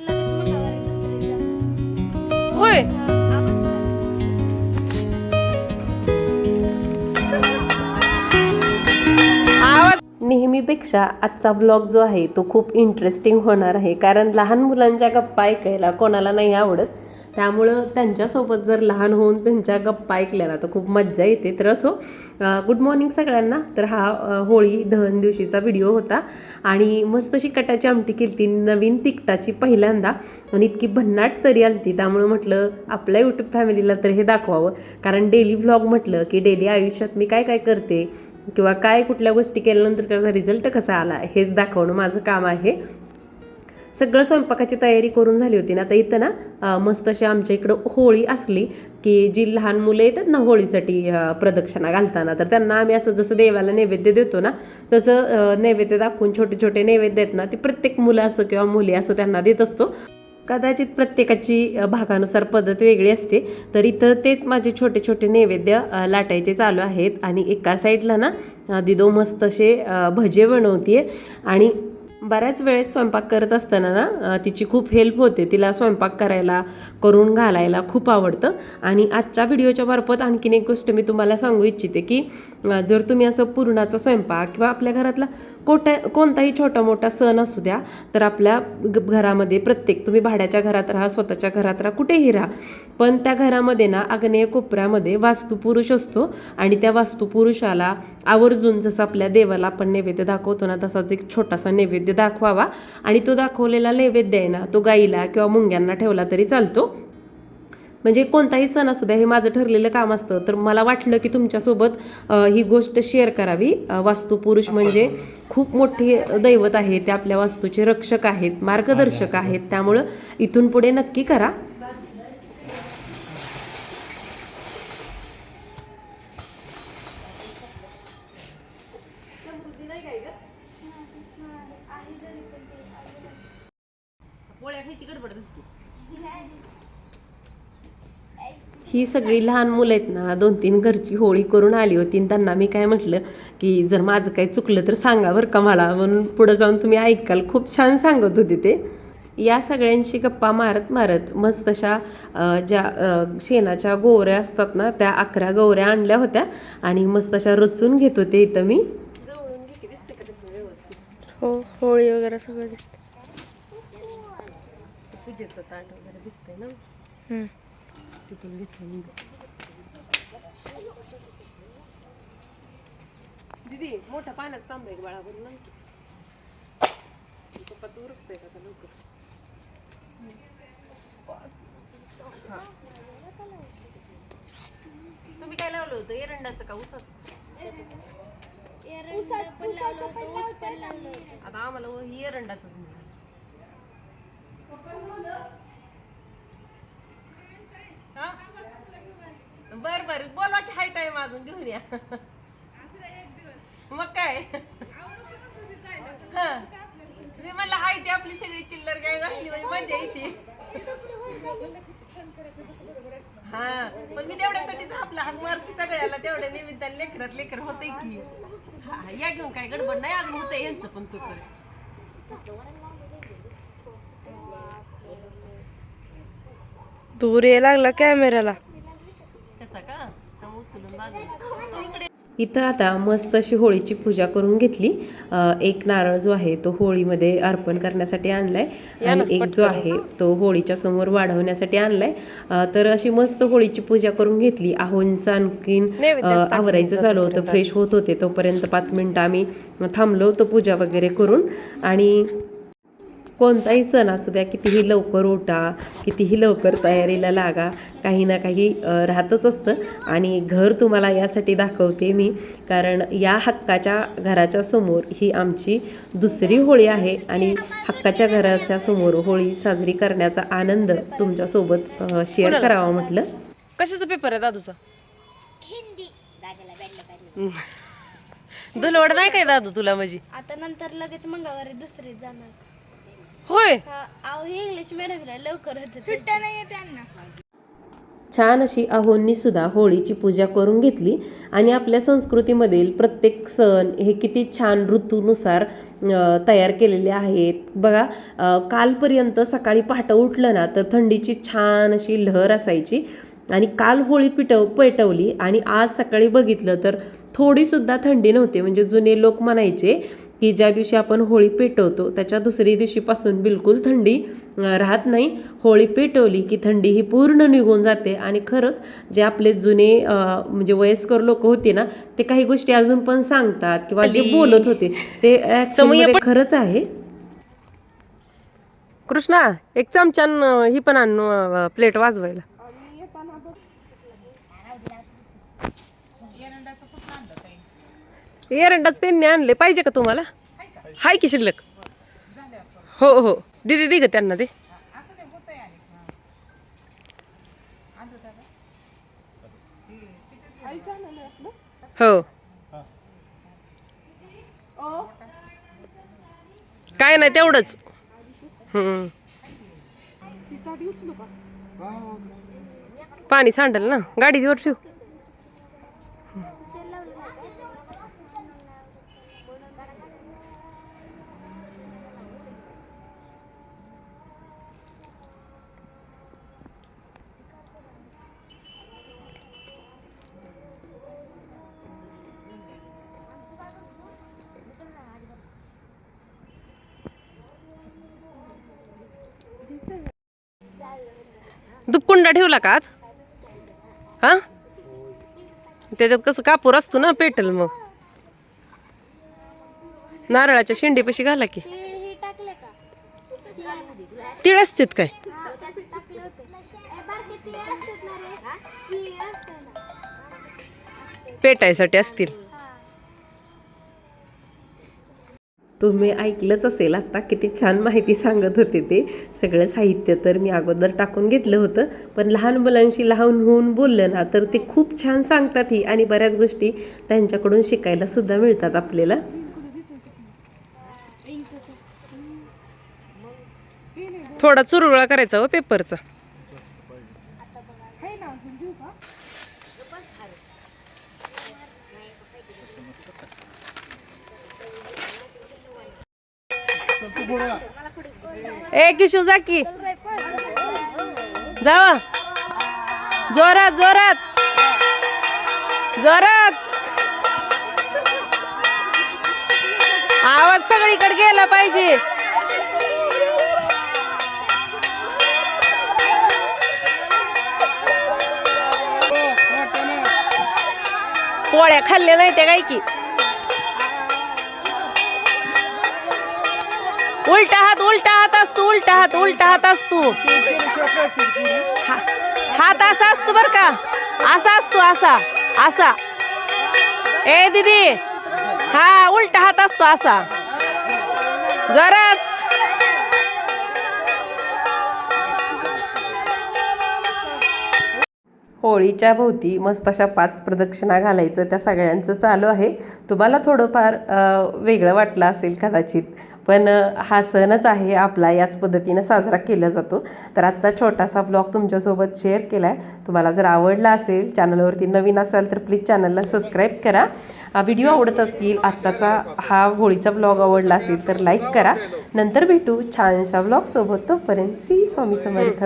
नंतर लगेच दुसरी. होय. नेहमीपेक्षा आजचा व्लॉग जो आहे तो खूप इंटरेस्टिंग होणार आहे. कारण लहान मुलांच्या गप्पा ऐकायला कोणाला नाही आवडत. त्यामुळं त्यांच्यासोबत जर लहान होऊन त्यांच्या गप्पा ऐकल्या ना तर खूप मज्जा येते. तर असो गुड मॉर्निंग सगळ्यांना. तर हा होळी दहन दिवशीचा व्हिडिओ होता. आणि मस्त अशी कटाची आमटी केली ती नवीन तिकटाची पहिल्यांदा. आणि इतकी भन्नाट तरी आली ती त्यामुळे म्हटलं आपल्या यूट्यूब फॅमिलीला तर हे दाखवावं. कारण डेली व्लॉग म्हटलं की डेली आयुष्यात मी काय काय करते? किंवा काय कुठल्या गोष्टी केल्यानंतर त्याचा रिझल्ट कसा आला? हेच दाखवणं माझं काम आहे. सगळं स्वयंपाकाची तयारी करून झाली होती ना. तर इथं ना मस्त अशी आमच्या इकडं होळी असली की जी लहान मुलं येतात ना होळीसाठी प्रदक्षिणा घालताना तर त्यांना आम्ही असं जसं देवाला नैवेद्य देतो ना तसं नैवेद्य दाखवून छोटे छोटे नैवेद्य आहेत ना ते प्रत्येक मुलं असो किंवा मुली असो त्यांना देत असतो. कदाचित प्रत्येकाची भागानुसार पद्धत वेगळी असते तर इथं तेच माझे छोटे छोटे नैवेद्य लाटायचे चालू आहेत. आणि एका साईडला ना दिदो मस्त असे भजे बनवते आणि बऱ्याच वेळेस स्वयंपाक करत असताना ना तिची खूप हेल्प होते. तिला स्वयंपाक करायला करून घालायला खूप आवडतं. आणि आजच्या व्हिडिओच्या मार्फत आणखीन एक गोष्ट मी तुम्हाला सांगू इच्छिते की जर तुम्ही असं पुरणाचा स्वयंपाक किंवा आपल्या घरातला कोट्या कोणताही छोटा मोठा सण असू द्या तर आपल्या ग- घरामध्ये प्रत्येक तुम्ही भाड्याच्या घरात राहा स्वतःच्या घरात राहा कुठेही राहा. पण त्या घरामध्ये ना आग्नेय कोपऱ्यामध्ये वास्तुपुरुष असतो आणि त्या वास्तुपुरुषाला आवर्जून जसं आपल्या देवाला आपण नैवेद्य दाखवतो ना तसाच एक छोटासा नैवेद्य दाखवावा. आणि तो दाखवलेला नैवेद्य आहे ना तो गाईला किंवा मुंग्यांना ठेवला तरी चालतो. म्हणजे कोणताही सण असू द्या हे माझं ठरलेलं काम असतं. तर मला वाटलं की तुमच्यासोबत ही गोष्ट शेअर करावी. वास्तुपुरुष म्हणजे खूप मोठे दैवत आहे ते आपल्या वास्तूचे रक्षक आहेत मार्गदर्शक आहेत. त्यामुळं इथून पुढे नक्की करा. ही सगळी लहान मुलं आहेत ना दोन तीन घरची होळी करून आली होती आणि त्यांना मी काय म्हटलं की जर माझं काही चुकलं तर सांगा बरं का मला. म्हणून पुढं जाऊन तुम्ही ऐकाल खूप छान सांगत होते ते. या सगळ्यांशी गप्पा मारत मारत मस्त अशा ज्या शेणाच्या गोवऱ्या असतात ना त्या अकरा गोवऱ्या आणल्या होत्या आणि मस्त अशा रचून घेत होते इथं मी. हो होळी वगैरे सगळं दिसतं पूजेचं ताट वगैरे दिसतंय ना. तिथून घेतलं मी दीदी मोठा पाण्याचा तांबा एक बाळा भरून आण की. पप्पाचं उरकतंय का आता लवकर हा. तुम्ही काय लावलं होतं एरंडाचं का उसाचं आता आम्हाला ही एरंडाच मिळालं हा? बर बर बोला की हाय टाइम अजून घेऊन या. मग काय? हा. मी म्हणलं हाय ती आपली सगळी चिल्लर गाय असली म्हणजे मजा येते. हा पण मी तेवढ्यासाठी आपला हात मारते सगळ्याला तेवढ्या निमित्ताने लेकरात लेकर होते की. हा, या घेऊन काय गडबड नाही अजून होते यांचं पण तो दूर ये लागला कॅमेऱ्याला त्याचा का त्यामुळे उचलून बाजूला. तो इकडे इथं आता मस्त अशी होळीची पूजा करून घेतली. एक नारळ जो आहे तो होळीमध्ये अर्पण करण्यासाठी आणलाय. आणि एक जो आहे तो होळीच्या समोर वाढवण्यासाठी आणलाय. तर अशी मस्त होळीची पूजा करून घेतली. आहोंचं आणखीन आवरायचं चालू होतं फ्रेश होत होते तोपर्यंत पाच मिनिटं आम्ही थांबलो होतो पूजा वगैरे करून. आणि कोणताही सण असू द्या कितीही लवकर उठा कितीही लवकर तयारीला लागा काही ना काही राहतच असतं. आणि घर तुम्हाला यासाठी दाखवते मी कारण या हक्काच्या घराच्या समोर ही आमची दुसरी होळी आहे आणि हक्काच्या घराच्या समोर होळी साजरी करण्याचा आनंद तुमच्यासोबत शेअर करावा म्हटलं. कशाचा पेपर आहे दादूचा? हिंदी. दादाला बॅडला पाहिजे. दुलवड नाही काय दादू तुला माझी? आता नंतर लगेच मंगळवारी दुसरीत जाणार. होय. हा, अहो इंग्लिश मिडियमला लवकर होत सुट्ट्या नाही त्यांना छान अशी अहोंनी सुद्धा होळीची पूजा करून घेतली आणि आपल्या संस्कृतीमधील प्रत्येक सण हे किती छान ऋतूनुसार अ, तयार केलेले आहेत. बघा अ, कालपर्यंत सकाळी पहाटे उठलं ना तर थंडीची छान अशी लहर असायची आणि काल होळी पिटव पेटवली आणि आज सकाळी बघितलं तर थोडीसुद्धा थंडी नव्हती. म्हणजे जुने लोक म्हणायचे की ज्या दिवशी आपण होळी पेटवतो त्याच्या दुसरी दिवशीपासून बिलकुल थंडी राहत नाही. होळी पेटवली की थंडी ही पूर्ण निघून जाते. आणि खरंच जे आपले जुने म्हणजे वयस्कर लोक होते ना ते काही गोष्टी अजून पण सांगतात किंवा जे. बोलत होते ते actually खरंच आहे. कृष्णा एक चमचा न ही पण आण प्लेट वाजवायला. एरंडाच त्यांनी आणले पाहिजे का तुम्हाला? हाय की शिल्लक? हो हो. दे दे ग त्यांना दे. हो. काय नाही तेवढंच. पाणी सांडल ना गाडीवर ठेव. दुपकुंडा ठेवला का आत? हा? त्याच्यात कसं कापूर असतो ना पेटल मग. नारळाच्या शेंडीपाशी घाला की. तीळ तिळ असतात काय? पेटायसाठी असतील ए, बारके तीळ असतात ना रे तीळ असतात ना पेटायसाठी असतील तुम्ही ऐकलंच असेल आत्ता किती छान माहिती सांगत होते ते. सगळं साहित्य तर मी अगोदर टाकून घेतलं होतं. पण लहान मुलांशी लहान होऊन बोललं ना तर ते खूप छान सांगतात ही. आणि बऱ्याच गोष्टी त्यांच्याकडून शिकायला सुद्धा मिळतात आपल्याला. थोडा चुरगुळा करायचा हो पेपरचा. ए किशू जा की. जाव. जोरात जोरात. जोरात. आवाज सगळीकडे गेला पाहिजे. पोळ्या खाल्ल्या नाही त्या काय की? उलटा हात उलटा हात असतो उलटा हात उलटा हात असतो. हात असा असतो बर का. असा असतो असा असा. ए दीदी. हा उलटा हात असतो असा. जरा होळीच्या भोवती मस्त अशा पाच प्रदक्षिणा घालायचं त्या सगळ्यांचं चालू आहे. तुम्हाला थोडंफार वेगळं वाटलं असेल कदाचित. पण हा सणच आहे आपला याच पद्धतीनं साजरा केला जातो. तर आजचा छोटासा ब्लॉग तुमच्यासोबत शेअर केला आहे तुम्हाला जर आवडला असेल चॅनलवरती नवीन असाल तर प्लीज चॅनलला सबस्क्राईब करा. व्हिडिओ आवडत असतील आत्ताचा हा होळीचा ब्लॉग आवडला असेल तर लाईक करा. नंतर भेटू छानशा ब्लॉगसोबत तोपर्यंत श्री स्वामी समर्थ.